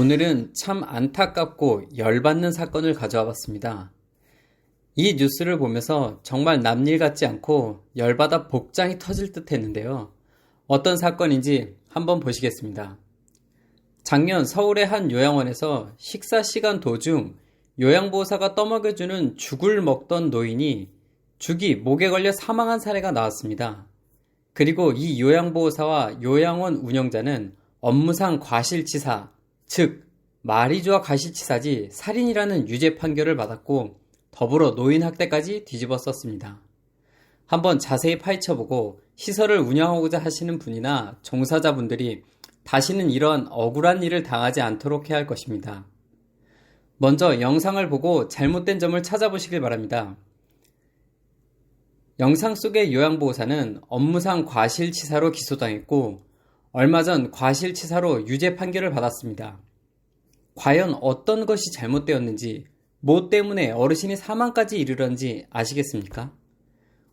오늘은 참 안타깝고 열받는 사건을 가져와 봤습니다. 이 뉴스를 보면서 정말 남일 같지 않고 열받아 복장이 터질 듯 했는데요. 어떤 사건인지 한번 보시겠습니다. 작년 서울의 한 요양원에서 식사 시간 도중 요양보호사가 떠먹여주는 죽을 먹던 노인이 죽이 목에 걸려 사망한 사례가 나왔습니다. 그리고 이 요양보호사와 요양원 운영자는 업무상 과실치사, 즉 좋아 과실치사지 살인이라는 유죄 판결을 받았고 더불어 노인 학대까지 뒤집어 썼습니다. 한번 자세히 파헤쳐보고 시설을 운영하고자 하시는 분이나 종사자분들이 다시는 이런 억울한 일을 당하지 않도록 해야 할 것입니다. 먼저 영상을 보고 잘못된 점을 찾아보시길 바랍니다. 영상 속의 요양보호사는 업무상 과실치사로 기소당했고 얼마 전 과실치사로 유죄 판결을 받았습니다. 과연 어떤 것이 잘못되었는지, 뭐 때문에 어르신이 사망까지 이르렀는지 아시겠습니까?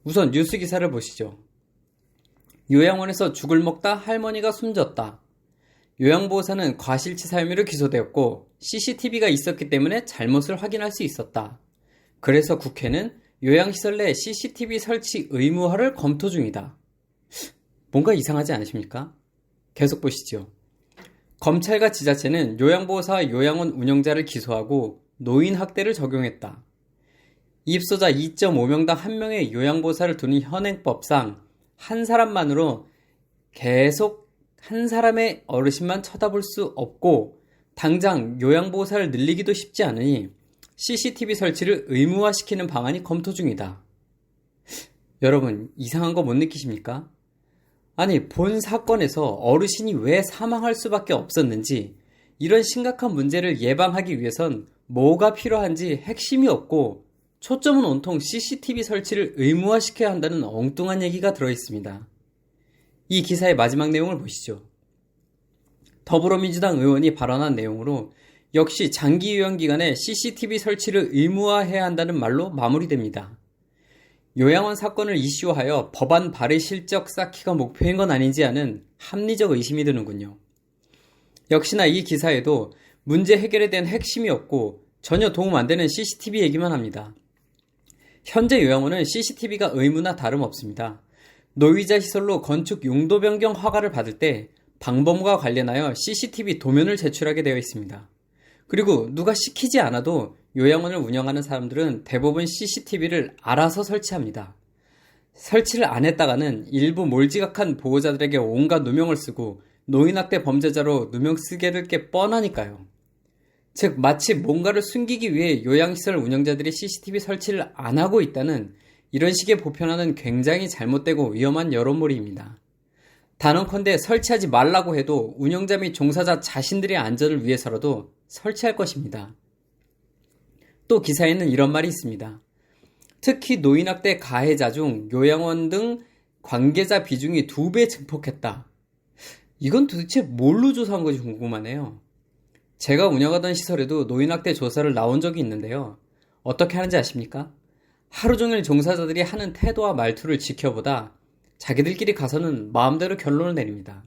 우선 뉴스 기사를 보시죠. 요양원에서 죽을 먹다 할머니가 숨졌다. 요양보호사는 과실치사 혐의로 기소되었고 CCTV가 있었기 때문에 잘못을 확인할 수 있었다. 그래서 국회는 요양시설 내 CCTV 설치 의무화를 검토 중이다. 뭔가 이상하지 않으십니까? 계속 보시죠. 검찰과 지자체는 요양보호사와 요양원 운영자를 기소하고 노인 학대를 적용했다. 입소자 2.5명당 1명의 요양보호사를 두는 현행법상 한 사람만으로 계속 한 사람의 어르신만 쳐다볼 수 없고 당장 요양보호사를 늘리기도 쉽지 않으니 CCTV 설치를 의무화시키는 방안이 검토 중이다. 여러분, 이상한 거 못 느끼십니까? 아니, 본 사건에서 어르신이 왜 사망할 수밖에 없었는지, 이런 심각한 문제를 예방하기 위해선 뭐가 필요한지 핵심이 없고, 초점은 온통 CCTV 설치를 의무화시켜야 한다는 엉뚱한 얘기가 들어 있습니다. 이 기사의 마지막 내용을 보시죠. 더불어민주당 의원이 발언한 내용으로 역시 장기 요양 기간에 CCTV 설치를 의무화해야 한다는 말로 마무리됩니다. 요양원 사건을 이슈화하여 법안 발의 실적 쌓기가 목표인 건 아닌지 하는 합리적 의심이 드는군요. 역시나 이 기사에도 문제 해결에 대한 핵심이 없고 전혀 도움 안 되는 CCTV 얘기만 합니다. 현재 요양원은 CCTV가 의무나 다름없습니다. 노이자 시설로 건축 용도 변경 허가를 받을 때 방범과 관련하여 CCTV 도면을 제출하게 되어 있습니다. 그리고 누가 시키지 않아도 요양원을 운영하는 사람들은 대부분 CCTV를 알아서 설치합니다. 설치를 안 했다가는 일부 몰지각한 보호자들에게 온갖 누명을 쓰고 노인학대 범죄자로 누명 쓰게 될 게 뻔하니까요. 즉, 마치 뭔가를 숨기기 위해 요양시설 운영자들이 CCTV 설치를 안 하고 있다는 이런 식의 보편화는 굉장히 잘못되고 위험한 여론몰이입니다. 단언컨대 설치하지 말라고 해도 운영자 및 종사자 자신들의 안전을 위해서라도 설치할 것입니다. 또 기사에는 이런 말이 있습니다. 특히 노인학대 가해자 중 요양원 등 관계자 비중이 두 배 증폭했다. 이건 도대체 뭘로 조사한 건지 궁금하네요. 제가 운영하던 시설에도 노인학대 조사를 나온 적이 있는데요. 어떻게 하는지 아십니까? 하루 종일 종사자들이 하는 태도와 말투를 지켜보다 자기들끼리 가서는 마음대로 결론을 내립니다.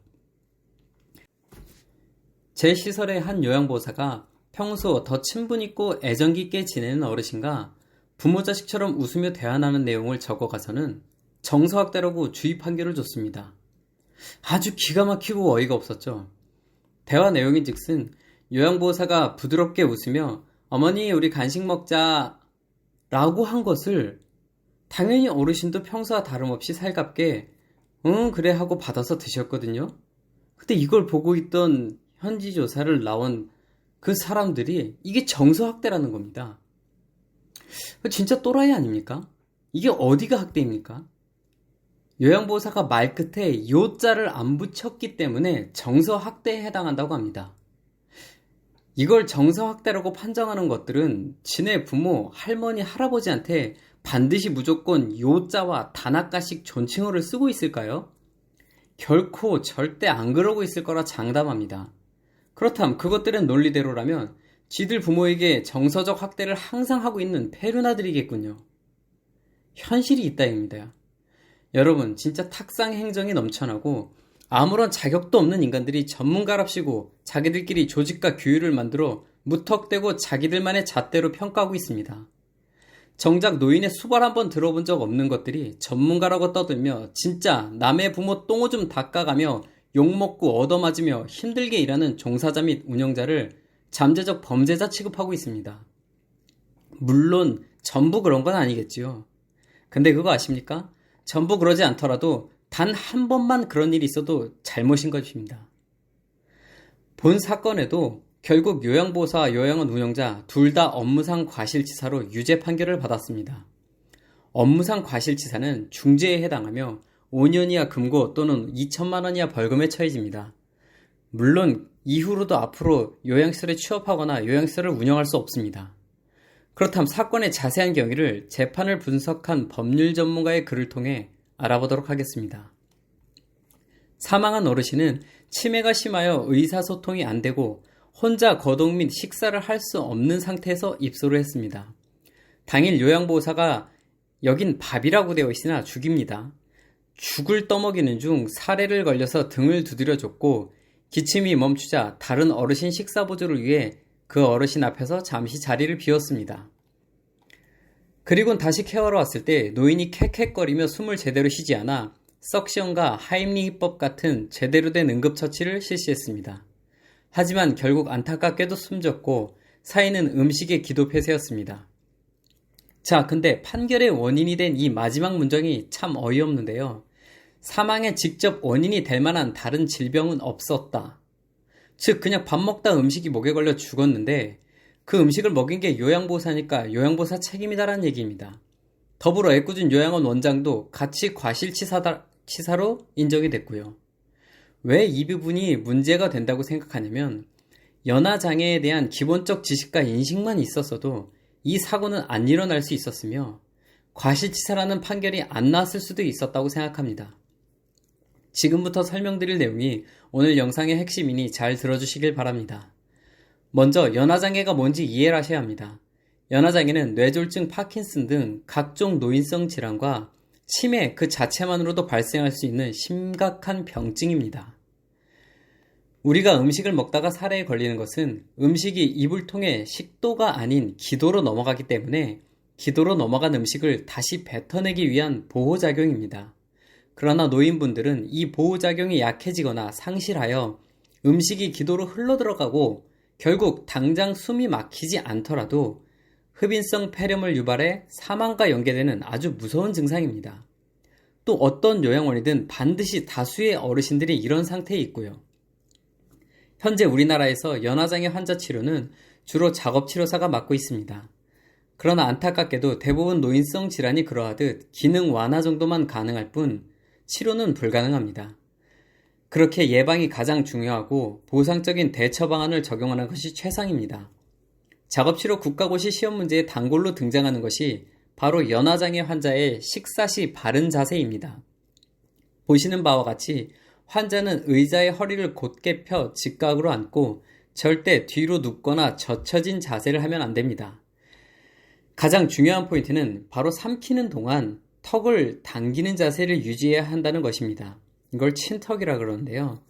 제 시설의 한 요양보호사가 평소 더 친분 있고 애정 깊게 지내는 어르신과 부모 자식처럼 웃으며 대화하는 내용을 적어가서는 정서학대라고 주의 판결을 줬습니다. 아주 기가 막히고 어이가 없었죠. 대화 내용인 즉슨 요양보호사가 부드럽게 웃으며 어머니 우리 간식 먹자 라고 한 것을 당연히 어르신도 평소와 다름없이 살갑게 응 그래 하고 받아서 드셨거든요. 근데 이걸 보고 있던 현지 조사를 나온 그 사람들이 이게 정서학대라는 겁니다. 진짜 또라이 아닙니까? 이게 어디가 학대입니까? 요양보호사가 말 끝에 요자를 안 붙였기 때문에 정서학대에 해당한다고 합니다. 이걸 정서학대라고 판정하는 것들은 지네 부모, 할머니, 할아버지한테 반드시 무조건 요자와 단아가식 존칭어를 쓰고 있을까요? 결코 절대 안 그러고 있을 거라 장담합니다. 그렇다면 그것들은 논리대로라면 지들 부모에게 정서적 학대를 항상 하고 있는 페르나들이겠군요. 현실이 있다입니다. 여러분, 진짜 탁상 행정이 넘쳐나고 아무런 자격도 없는 인간들이 전문가랍시고 자기들끼리 조직과 규율을 만들어 무턱대고 자기들만의 잣대로 평가하고 있습니다. 정작 노인의 수발 한번 들어본 적 없는 것들이 전문가라고 떠들며 진짜 남의 부모 똥오줌 닦아가며 욕먹고 얻어맞으며 힘들게 일하는 종사자 및 운영자를 잠재적 범죄자 취급하고 있습니다. 물론 전부 그런 건 아니겠지요. 근데 그거 아십니까? 전부 그러지 않더라도 단 한 번만 그런 일이 있어도 잘못인 것입니다. 본 사건에도 결국 요양보호사와 요양원 운영자 둘 다 업무상 과실치사로 유죄 판결을 받았습니다. 업무상 과실치사는 중죄에 해당하며 5년 이하 금고 또는 2천만 원 이하 벌금에 처해집니다. 물론 이후로도 앞으로 요양시설에 취업하거나 요양시설을 운영할 수 없습니다. 그렇다면 사건의 자세한 경위를 재판을 분석한 법률 전문가의 글을 통해 알아보도록 하겠습니다. 사망한 어르신은 치매가 심하여 의사소통이 안 되고 혼자 거동 및 식사를 할 수 없는 상태에서 입소를 했습니다. 당일 요양보호사가 여긴 밥이라고 되어 있으나 죽입니다. 죽을 떠먹이는 중 사례를 걸려서 등을 두드려 줬고 기침이 멈추자 다른 어르신 식사 보조를 위해 그 어르신 앞에서 잠시 자리를 비웠습니다. 그리곤 다시 케어로 왔을 때 노인이 캑캑거리며 숨을 제대로 쉬지 않아 석션과 하임리히법 같은 제대로 된 응급처치를 실시했습니다. 하지만 결국 안타깝게도 숨졌고 사인은 음식의 기도 폐쇄였습니다. 자, 근데 판결의 원인이 된 이 마지막 문장이 참 어이없는데요. 사망의 직접 원인이 될 만한 다른 질병은 없었다. 즉, 그냥 밥 먹다 음식이 목에 걸려 죽었는데 그 음식을 먹인 게 요양보사니까 요양보사 책임이다라는 얘기입니다. 더불어 애꿎은 요양원 원장도 같이 과실치사로 인정이 됐고요. 왜 이 부분이 문제가 된다고 생각하냐면 연하장애에 대한 기본적 지식과 인식만 있었어도 이 사고는 안 일어날 수 있었으며 과실치사라는 판결이 안 나왔을 수도 있었다고 생각합니다. 지금부터 설명드릴 내용이 오늘 영상의 핵심이니 잘 들어주시길 바랍니다. 먼저 연하장애가 뭔지 이해를 하셔야 합니다. 연하장애는 뇌졸중, 파킨슨 등 각종 노인성 질환과 치매 그 자체만으로도 발생할 수 있는 심각한 병증입니다. 우리가 음식을 먹다가 살해에 걸리는 것은 음식이 입을 통해 식도가 아닌 기도로 넘어가기 때문에 기도로 넘어간 음식을 다시 뱉어내기 위한 보호작용입니다. 그러나 노인분들은 이 보호작용이 약해지거나 상실하여 음식이 기도로 흘러들어가고 결국 당장 숨이 막히지 않더라도 흡인성 폐렴을 유발해 사망과 연계되는 아주 무서운 증상입니다. 또 어떤 요양원이든 반드시 다수의 어르신들이 이런 상태에 있고요. 현재 우리나라에서 연화장애 환자 치료는 주로 작업 치료사가 맡고 있습니다. 그러나 안타깝게도 대부분 노인성 질환이 그러하듯 기능 완화 정도만 가능할 뿐 치료는 불가능합니다. 그렇게 예방이 가장 중요하고 보상적인 대처 방안을 적용하는 것이 최상입니다. 작업치료 국가고시 시험 문제에 단골로 등장하는 것이 바로 연화장애 환자의 식사 시 바른 자세입니다. 보시는 바와 같이 환자는 의자의 허리를 곧게 펴 직각으로 앉고 절대 뒤로 눕거나 젖혀진 자세를 하면 안 됩니다. 가장 중요한 포인트는 바로 삼키는 동안 턱을 당기는 자세를 유지해야 한다는 것입니다. 이걸 친턱이라 그러는데요.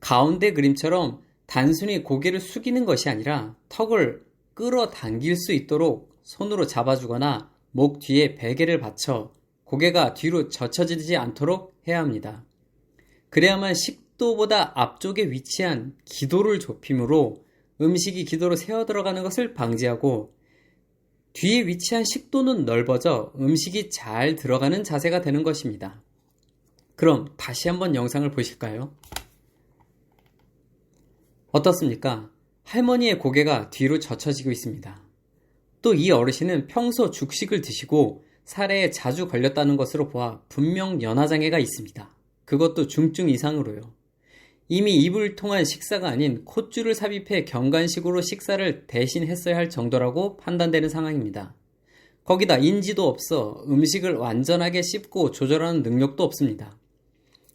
가운데 그림처럼 단순히 고개를 숙이는 것이 아니라 턱을 끌어당길 수 있도록 손으로 잡아주거나 목 뒤에 베개를 받쳐 고개가 뒤로 젖혀지지 않도록 해야 합니다. 그래야만 식도보다 앞쪽에 위치한 기도를 좁힘으로 음식이 기도로 새어 들어가는 것을 방지하고 뒤에 위치한 식도는 넓어져 음식이 잘 들어가는 자세가 되는 것입니다. 그럼 다시 한번 영상을 보실까요? 어떻습니까? 할머니의 고개가 뒤로 젖혀지고 있습니다. 또 이 어르신은 평소 죽식을 드시고 살해에 자주 걸렸다는 것으로 보아 분명 연화장애가 있습니다. 그것도 중증 이상으로요. 이미 입을 통한 식사가 아닌 콧줄을 삽입해 경관식으로 식사를 대신 했어야 할 정도라고 판단되는 상황입니다. 거기다 인지도 없어 음식을 완전하게 씹고 조절하는 능력도 없습니다.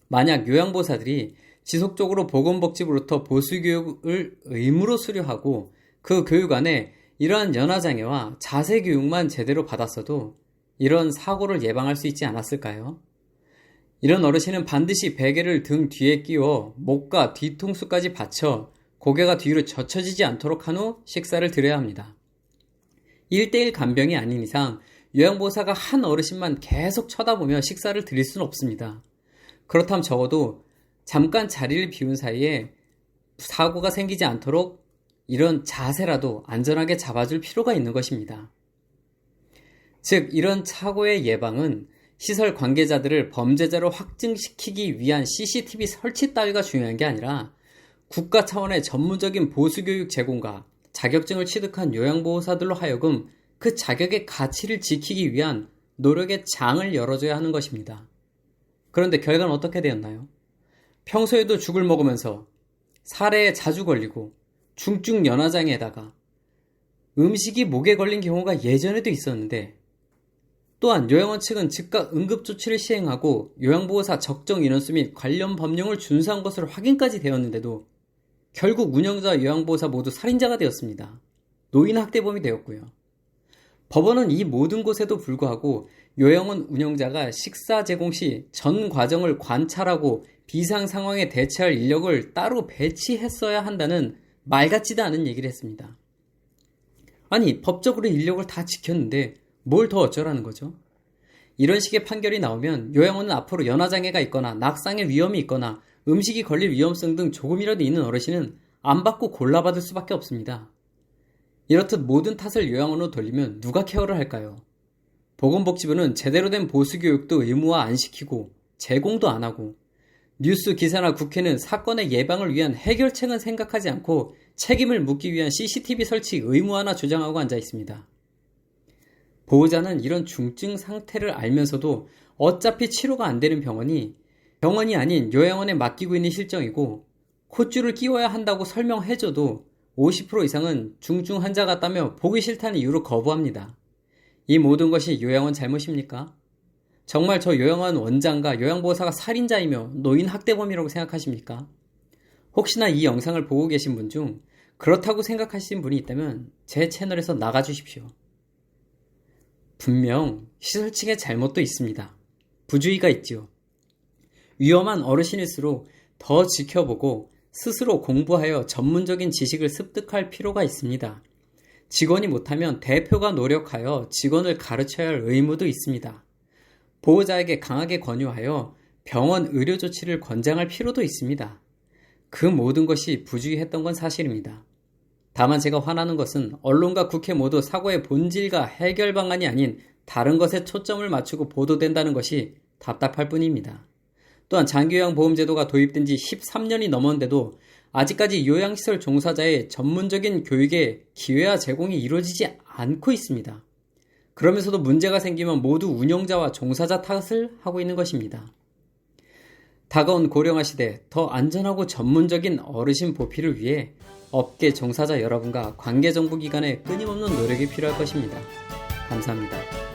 만약 요양보사들이 지속적으로 보건복지부로부터 보수교육을 의무로 수료하고 그 교육 안에 이러한 연화장애와 자세교육만 제대로 받았어도 이런 사고를 예방할 수 있지 않았을까요? 이런 어르신은 반드시 베개를 등 뒤에 끼워 목과 뒤통수까지 받쳐 고개가 뒤로 젖혀지지 않도록 한 후 식사를 드려야 합니다. 1대1 간병이 아닌 이상 요양보호사가 한 어르신만 계속 쳐다보며 식사를 드릴 수는 없습니다. 그렇다면 적어도 잠깐 자리를 비운 사이에 사고가 생기지 않도록 이런 자세라도 안전하게 잡아줄 필요가 있는 것입니다. 즉, 이런 사고의 예방은 시설 관계자들을 범죄자로 확증시키기 위한 CCTV 설치 따위가 중요한 게 아니라 국가 차원의 전문적인 보수교육 제공과 자격증을 취득한 요양보호사들로 하여금 그 자격의 가치를 지키기 위한 노력의 장을 열어줘야 하는 것입니다. 그런데 결과는 어떻게 되었나요? 평소에도 죽을 먹으면서 사례에 자주 걸리고 중증 연화장애에다가 음식이 목에 걸린 경우가 예전에도 있었는데 또한 요양원 측은 즉각 응급조치를 시행하고 요양보호사 적정 인원수 및 관련 법령을 준수한 것으로 확인까지 되었는데도 결국 운영자와 요양보호사 모두 살인자가 되었습니다. 노인 학대범이 되었고요. 법원은 이 모든 것에도 불구하고 요양원 운영자가 식사 제공 시 전 과정을 관찰하고 비상 상황에 대처할 인력을 따로 배치했어야 한다는 말 같지도 않은 얘기를 했습니다. 아니, 법적으로 인력을 다 지켰는데 뭘 더 어쩌라는 거죠? 이런 식의 판결이 나오면 요양원은 앞으로 연화장애가 있거나 낙상의 위험이 있거나 음식이 걸릴 위험성 등 조금이라도 있는 어르신은 안 받고 골라받을 수밖에 없습니다. 이렇듯 모든 탓을 요양원으로 돌리면 누가 케어를 할까요? 보건복지부는 제대로 된 보수교육도 의무화 안 시키고 제공도 안 하고 뉴스 기사나 국회는 사건의 예방을 위한 해결책은 생각하지 않고 책임을 묻기 위한 CCTV 설치 의무화나 주장하고 앉아 있습니다. 보호자는 이런 중증 상태를 알면서도 어차피 치료가 안 되는 병원이 병원이 아닌 요양원에 맡기고 있는 실정이고 콧줄을 끼워야 한다고 설명해줘도 50% 이상은 중증 환자 같다며 보기 싫다는 이유로 거부합니다. 이 모든 것이 요양원 잘못입니까? 정말 저 요양원 원장과 요양보호사가 살인자이며 노인 학대범이라고 생각하십니까? 혹시나 이 영상을 보고 계신 분 중 그렇다고 생각하시는 분이 있다면 제 채널에서 나가주십시오. 분명 시설 층의 잘못도 있습니다. 부주의가 있지요. 위험한 어르신일수록 더 지켜보고 스스로 공부하여 전문적인 지식을 습득할 필요가 있습니다. 직원이 못하면 대표가 노력하여 직원을 가르쳐야 할 의무도 있습니다. 보호자에게 강하게 권유하여 병원 의료 조치를 권장할 필요도 있습니다. 그 모든 것이 부주의했던 건 사실입니다. 다만 제가 화나는 것은 언론과 국회 모두 사고의 본질과 해결 방안이 아닌 다른 것에 초점을 맞추고 보도된다는 것이 답답할 뿐입니다. 또한 장기요양 보험제도가 도입된 지 13년이 넘었는데도 아직까지 요양시설 종사자의 전문적인 교육의 기회와 제공이 이루어지지 않고 있습니다. 그러면서도 문제가 생기면 모두 운영자와 종사자 탓을 하고 있는 것입니다. 다가온 고령화 시대 더 안전하고 전문적인 어르신 보필을 위해 업계 종사자 여러분과 관계정보기관의 끊임없는 노력이 필요할 것입니다. 감사합니다.